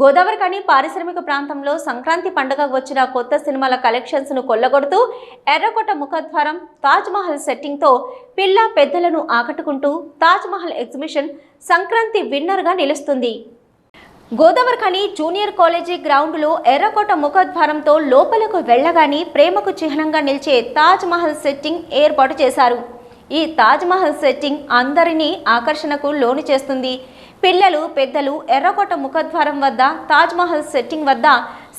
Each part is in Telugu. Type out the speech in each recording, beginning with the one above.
గోదావరికని పారిశ్రామిక ప్రాంతంలో సంక్రాంతి పండుగ వచ్చిన కొత్త సినిమాల కలెక్షన్స్ను కొల్లగొడుతూ ఎర్రకోట ముఖద్వారం తాజ్మహల్ సెట్టింగ్తో సెట్టింగ్తో పిల్ల పెద్దలను ఆకట్టుకుంటూ తాజ్మహల్ ఎగ్జిబిషన్ సంక్రాంతి విన్నర్గా నిలుస్తుంది. గోదావరిఖని జూనియర్ కాలేజీ గ్రౌండ్లో ఎర్రకోట ముఖద్వారంతో లోపలకు వెళ్ళగానే ప్రేమకు చిహ్నంగా నిలిచే తాజ్మహల్ సెట్టింగ్ ఏర్పాటు చేశారు. ఈ తాజ్మహల్ సెట్టింగ్ అందరినీ ఆకర్షణకు లోను చేస్తుంది. పిల్లలు పెద్దలు ఎర్రకోట ముఖద్వారం వద్ద తాజ్మహల్ సెట్టింగ్ వద్ద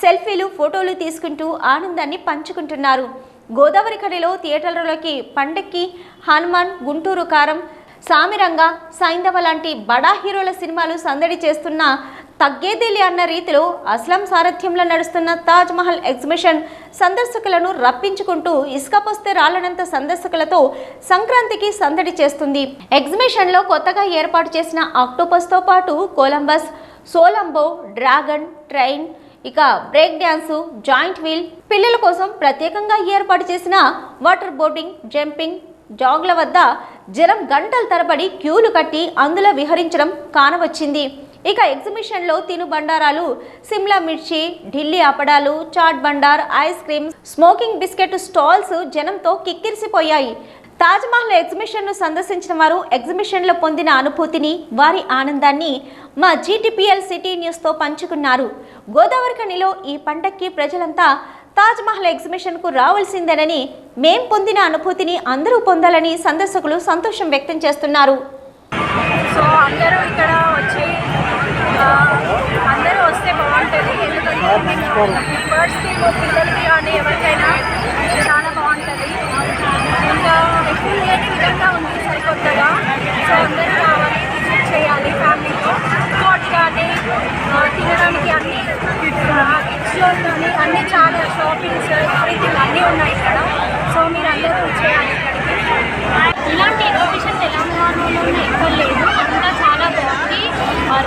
సెల్ఫీలు ఫోటోలు తీసుకుంటూ ఆనందాన్ని పంచుకుంటున్నారు. గోదావరి కడిలో థియేటర్లలోకి పండక్కి హనుమాన్ గుంటూరు కారం సామిరంగ సైంధవ లాంటి బడా హీరోల సినిమాలు సందడి చేస్తున్న తగ్గేదేలి అన్న రీతిలో అస్లం సారథ్యంలో నడుస్తున్న తాజ్ మహల్ ఎగ్జిబిషన్ సందర్శకులను రప్పించుకుంటూ ఇసుకపోస్తే రాలనంత సందర్శకులతో సంక్రాంతికి సందడి చేస్తుంది. ఎగ్జిబిషన్లో కొత్తగా ఏర్పాటు చేసిన ఆక్టోపస్తో పాటు కొలంబస్ సోలంబో డ్రాగన్ ట్రైన్ ఇక బ్రేక్ డ్యాన్సు జాయింట్ వీల్ పిల్లల కోసం ప్రత్యేకంగా ఏర్పాటు చేసిన వాటర్ బోటింగ్ జంపింగ్ జాగ్ల వద్ద జనం గంటల తరబడి క్యూలు కట్టి అందులో విహరించడం కానవచ్చింది. ఇక ఎగ్జిబిషన్లో తిను బండారాలు సిమ్లా మిర్చి ఢిల్లీ అపడాలు chaat Bandar ice cream smoking biscuit stalls జనంతో కిక్కిరిసిపోయాయి. తాజ్మహల్ ఎగ్జిబిషన్ను సందర్శించిన వారు ఎగ్జిబిషన్లో పొందిన అనుభూతిని వారి ఆనందాన్ని మా జీటీపీఎల్ సిటీ న్యూస్తో పంచుకున్నారు. గోదావరి కనిలో ఈ పండక్కి ప్రజలంతా తాజ్మహల్ ఎగ్జిబిషన్కు రావాల్సిందేనని మేం పొందిన అనుభూతిని అందరూ పొందాలని సందర్శకులు సంతోషం వ్యక్తం చేస్తున్నారు. సో అందరూ ఇక్కడ వచ్చి అందరూ వస్తే బాగుంటుంది. ఎందుకంటే బర్డ్స్కి పిల్లలకి కానీ ఎవరికైనా చాలా బాగుంటుంది. ఇంకా ఎప్పుడు లేని విధంగా ఉంది సరికొత్తగా సో అందరూ రావాలి విజిట్ చేయాలి ఫ్యామిలీతో స్పోర్ట్స్ కానీ ఆ, తినడానికి అన్ని కిడ్స్లో కానీ అన్ని చాలా షాపింగ్స్ ఎవ్రీథింగ్ అన్నీ ఉన్నాయి ఇక్కడ సో మీరు అందరూ చేయాలి ఇక్కడికి ఇలాంటి ఎగ్జిబిషన్ తెలంగాణలో ఎక్కడ లేదు అంతా చాలా బాగుంది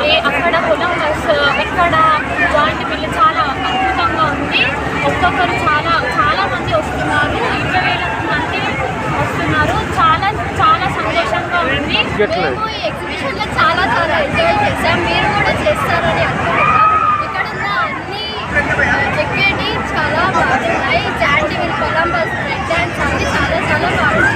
అరే అక్కడ కొలంబస్ ఇక్కడ జాయింట్ బిల్లు చాలా అద్భుతంగా ఉంది. ఒక్కొక్కరు చాలా చాలా మంది వస్తున్నారు. ఇరవై వేల మంది వస్తున్నారు. చాలా చాలా సంతోషంగా ఉంది. మేము ఈ ఎగ్జిబిషన్లో చాలా చాలా ఎంజాయ్ చేసాం మీరు కూడా చేస్తారని అనుకుంటున్నాం ఇక్కడ ఉన్న అన్ని ఎక్కేటి చాలా బాగున్నాయి. Giant wheel Columbus break dance అన్ని చాలా చాలా బాగున్నాయి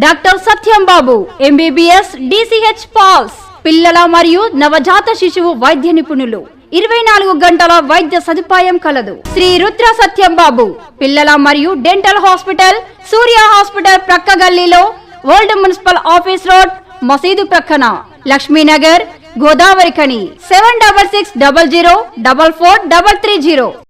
Doctor Satyam Babu MBBS DCH PALS పిల్లల మరియు నవజాత శిశువు వైద్య నిపుణులు. ఇరవై నాలుగు గంటల వైద్య సదుపాయం కలదు. శ్రీ రుద్ర సత్యం బాబు పిల్లల మరియు డెంటల్ హాస్పిటల్ సూర్య హాస్పిటల్ ప్రక్క గల్లీలో ఓల్డ్ మున్సిపల్ ఆఫీస్ రోడ్ మసీదు ప్రక్కన. Lakshminagar Godavari Khani seven double six double zero double four double three zero.